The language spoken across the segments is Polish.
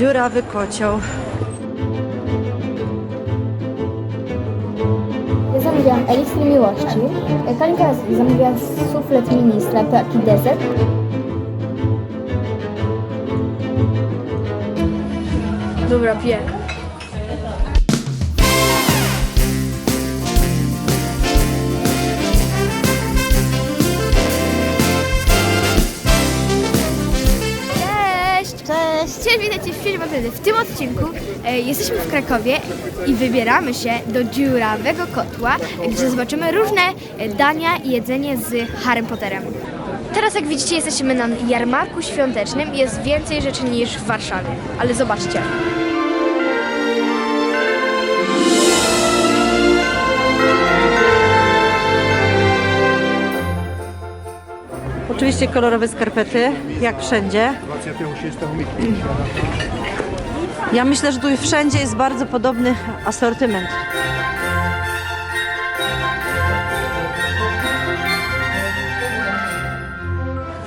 Dziurawy kocioł. Ja zamówiłam eliksir miłości. Kalinka zamówiła suflet mini z taki desert. Dobra, piję. Cześć! Witajcie w. W tym odcinku e, jesteśmy w Krakowie i wybieramy się do dziurawego kotła, gdzie zobaczymy różne e, dania i jedzenie z Harrym Potterem. Teraz jak widzicie jesteśmy na jarmarku świątecznym jest więcej rzeczy niż w Warszawie, ale zobaczcie. Oczywiście kolorowe skarpety, jak wszędzie. Ja myślę, że tu wszędzie jest bardzo podobny asortyment.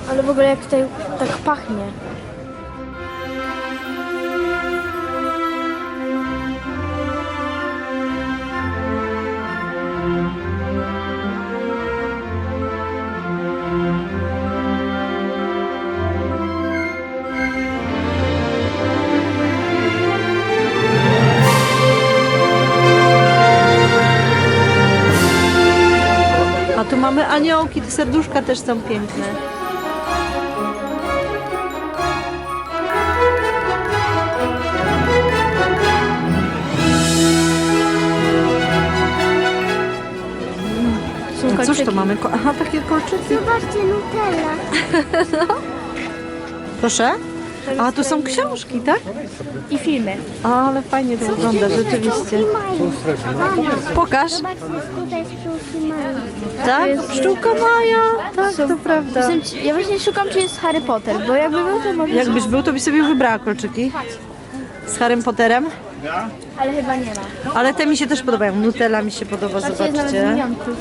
Ale w ogóle jak tutaj tak pachnie. Aniołki, te serduszka też są piękne. Są A cóż kolczyki. to mamy? Ko- Aha, takie kolczyki. Zobaczcie, Nutella. Proszę? A tu są książki, tak? I filmy. Ale fajnie to wygląda, rzeczywiście. Pokaż. Zobaczcie, tutaj jest pszczółki mają. Tak? Pszczółka Maja. Tak, to prawda. Ja właśnie szukam, czy jest Harry Potter, bo jakby był, to może... Jakbyś był, to byś sobie wybrała kolczyki. Z Harrym Potterem. Ale chyba nie ma. Ale te mi się też podobają. Nutella mi się podoba, Patrzcie, jest nawet zobaczcie. minionków.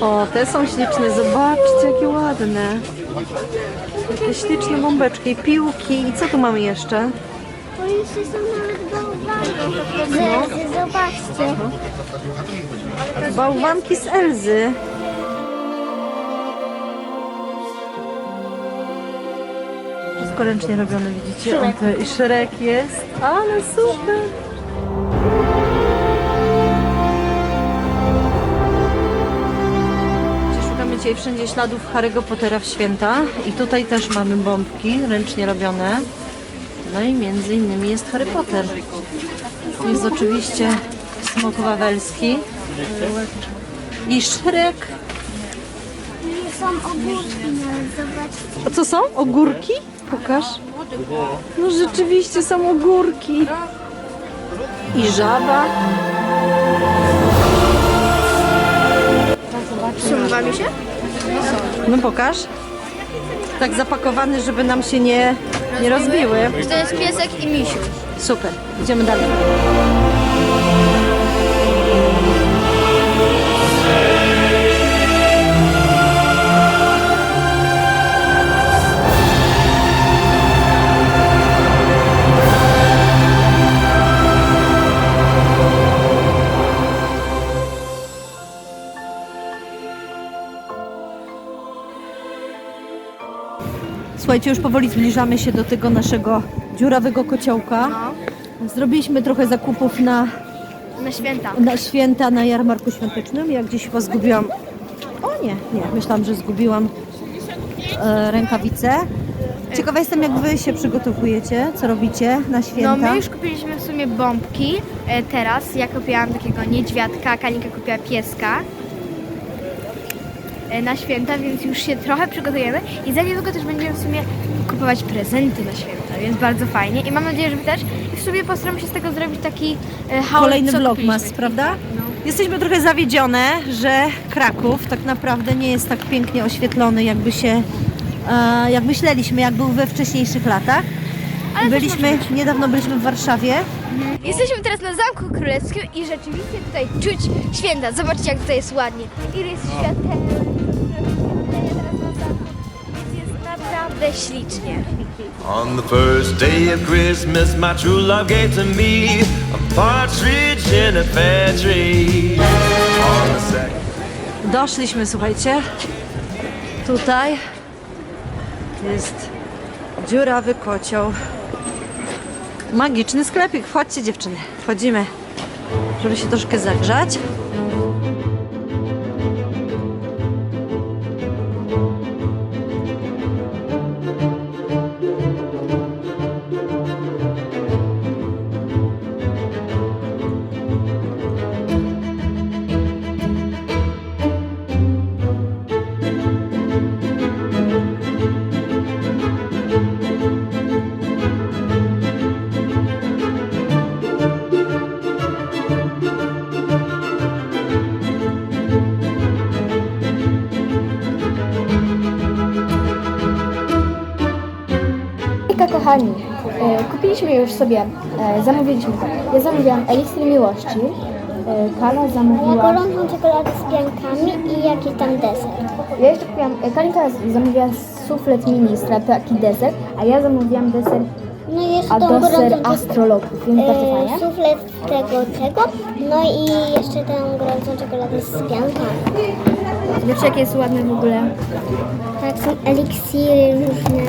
O, te są śliczne. Zobaczcie, jakie ładne. Jakie śliczne bombeczki, piłki. I co tu mamy jeszcze? To jeszcze są nawet bałwanki. Zobaczcie. Bałwanki z Elzy. Wszystko ręcznie robione, widzicie? On te, I szereg jest. Ale super. Dzisiaj wszędzie śladów Harry'ego Pottera w święta. I tutaj też mamy bombki ręcznie robione. No i między innymi jest Harry Potter. Jest oczywiście smok wawelski. I Szrek. Są ogórki zobaczcie. A co są? Ogórki? Pokaż. No rzeczywiście są ogórki. I żaba. Podoba mi się? No pokaż. Tak zapakowany, żeby nam się nie, nie rozbiły. To jest piesek i misiu. Super. Idziemy dalej. Słuchajcie, już powoli zbliżamy się do tego naszego dziurawego kociołka. Zrobiliśmy trochę zakupów na, Na święta. na święta na jarmarku świątecznym. Ja gdzieś chyba zgubiłam. O nie, nie, myślałam, że zgubiłam e, rękawice. Ciekawa jestem, jak wy się przygotowujecie, co robicie na No święta. my już kupiliśmy w sumie bombki e, teraz. Ja kupiłam takiego niedźwiadka, Kalinka kupiła pieska na święta, więc już się trochę przygotujemy i za niedługo też będziemy w sumie kupować prezenty na święta, więc bardzo fajnie i mam nadzieję, że wy też i w sumie postaram się z tego zrobić taki e, haul, Kolejny vlogmas, prawda? No. Jesteśmy trochę zawiedzione, że Kraków tak naprawdę nie jest tak pięknie oświetlony, jakby się, e, jak myśleliśmy, jak był we wcześniejszych latach. Ale byliśmy, niedawno byliśmy w Warszawie. Jesteśmy teraz na Zamku Królewskim i rzeczywiście tutaj czuć święta. Zobaczcie jak tutaj jest ładnie. Ile jest świateł. Naprawdę ślicznie. On the first day of Christmas, my true love gave to me a partridge in a pear tree. On the second. Doszliśmy, słuchajcie. Tutaj jest dziurawy kocioł. Magiczny sklepik. Wchodźcie dziewczyny. Wchodzimy, żeby się troszkę zagrzać. Kochani, e, kupiliśmy już sobie, e, zamówiliśmy. Ja zamówiłam eliksir miłości, e, Kala zamówiła... Gorącą czekoladę z piankami i jakiś tam deser. Ja jeszcze kupiłam, Kalinka zamówiła suflet ministra, taki deser, a ja zamówiłam deser No jeszcze a deser astrologów, więc bardzo fajnie. suflet tego, tego, no i jeszcze tę gorącą czekoladę z piankami. Zobaczcie jakie jest ładne w ogóle. Tak, są eliksiry różne.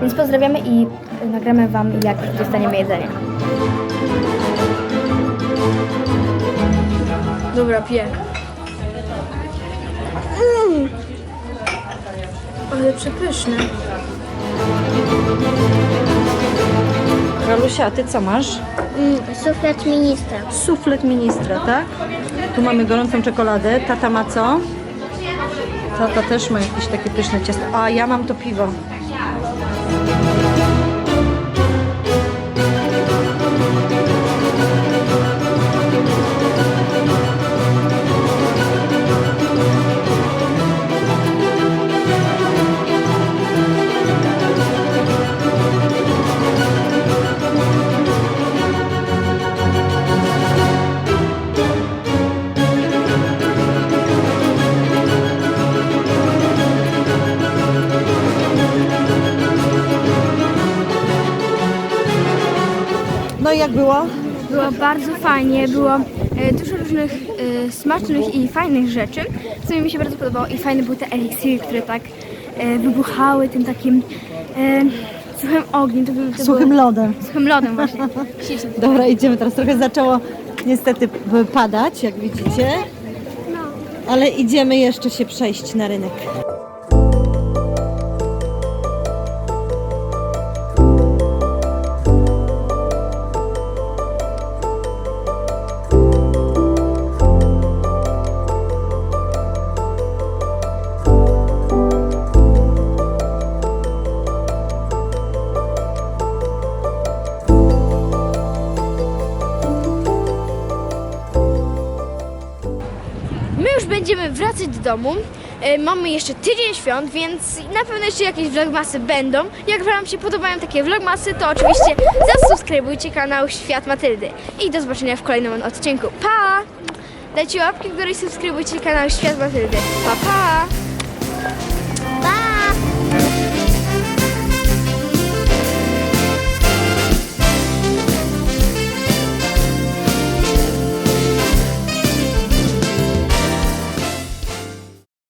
Więc pozdrawiamy i nagramy Wam jak dostaniemy jedzenie. Dobra, piję. Mm. Ale przepyszne. Kalusia, a ty co masz? Mm, suflet ministra. Suflet ministra, tak? Tu mamy gorącą czekoladę. Tata ma co? Tata też ma jakieś takie pyszne ciasto. A ja mam to piwo. Thank you. No i jak było? Było bardzo fajnie, było e, dużo różnych e, smacznych i fajnych rzeczy, co mi się bardzo podobało i fajne były te eliksiry, które tak e, wybuchały tym takim e, suchym ogniem. To, to Suchym były- lodem. Suchym lodem właśnie. Dobra, idziemy teraz. Trochę zaczęło niestety p- padać, jak widzicie. Ale idziemy jeszcze się przejść na rynek. Będziemy wracać do domu. E, Mamy jeszcze tydzień świąt, więc na pewno jeszcze jakieś vlogmasy będą. Jak Wam się podobają takie vlogmasy, to oczywiście zasubskrybujcie kanał Świat Matyldy. I do zobaczenia w kolejnym odcinku. Pa! Dajcie łapki w górę i subskrybujcie kanał Świat Matyldy. Pa, pa!